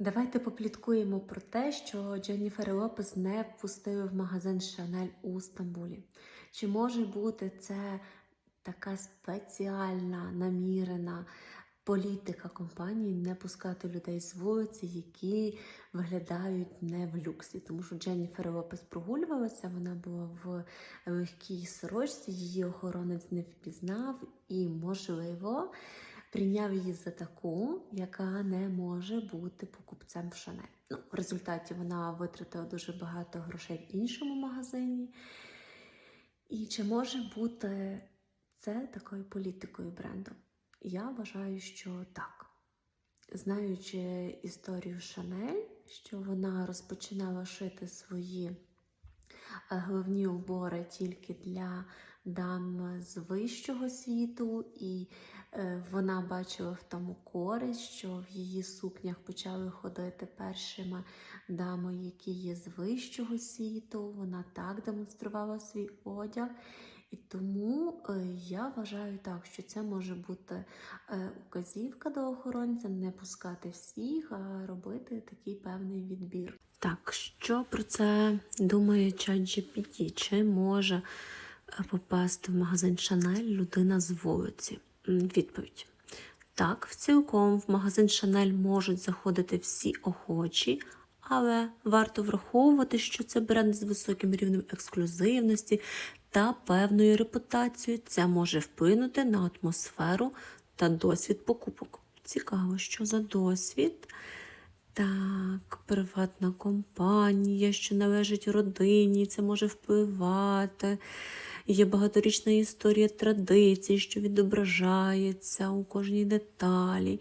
Давайте попліткуємо про те, що Дженніфер Лопес не впустили в магазин Шанель у Стамбулі. Чи може бути це така спеціальна, намірена політика компанії не пускати людей з вулиці, які виглядають не в люксі? Тому що Дженніфер Лопес прогулювалася, вона була в легкій сорочці, її охоронець не впізнав і, можливо, прийняв її за таку, яка не може бути покупцем в Шанель. Ну, в результаті вона витратила дуже багато грошей в іншому магазині. І чи може бути це такою політикою бренду? Я вважаю, що так. Знаючи історію Шанель, що вона розпочинала шити свої головні убори тільки для дам з вищого світу, і е, вона бачила в тому користь, що в її сукнях почали ходити першими дами, які є з вищого світу. Вона так демонструвала свій одяг. І тому е, я вважаю так, що це може бути е, указівка до охоронця не пускати всіх, а робити такий певний відбір. Так, що про це думає ChatGPT? Чи може е, попасти в магазин Шанель людина з вулиці? Відповідь. Так, в цілком в магазин Шанель можуть заходити всі охочі, але варто враховувати, що це бренд з високим рівнем ексклюзивності та певною репутацією. Це може вплинути на атмосферу та досвід покупок. Цікаво, що за досвід. Так, приватна компанія, що належить родині, це може впливати. Є багаторічна історія традицій, що відображається у кожній деталі.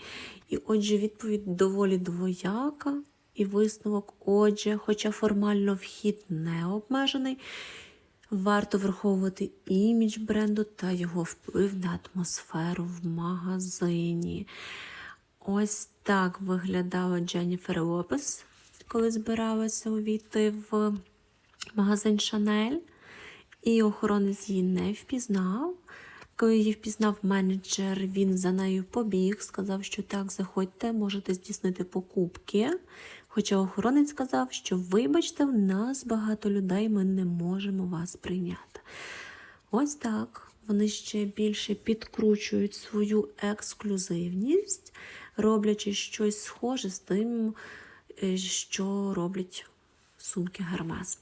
І отже, відповідь доволі двояка, і висновок, отже, хоча формально вхід не обмежений, варто враховувати імідж бренду та його вплив на атмосферу в магазині. Ось так виглядала Дженніфер Лопес, коли збиралася увійти в магазин Шанель, і охоронець її не впізнав. Коли її впізнав менеджер, він за нею побіг, сказав, що так, заходьте, можете здійснити покупки. Хоча охоронець сказав, що, вибачте, в нас багато людей, ми не можемо вас прийняти. Ось так. Вони ще більше підкручують свою ексклюзивність, роблячи щось схоже з тим, е, що роблять сумки Гермес.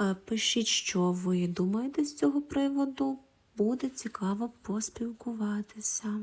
Е, Пишіть, що ви думаєте з цього приводу. Буде цікаво поспілкуватися.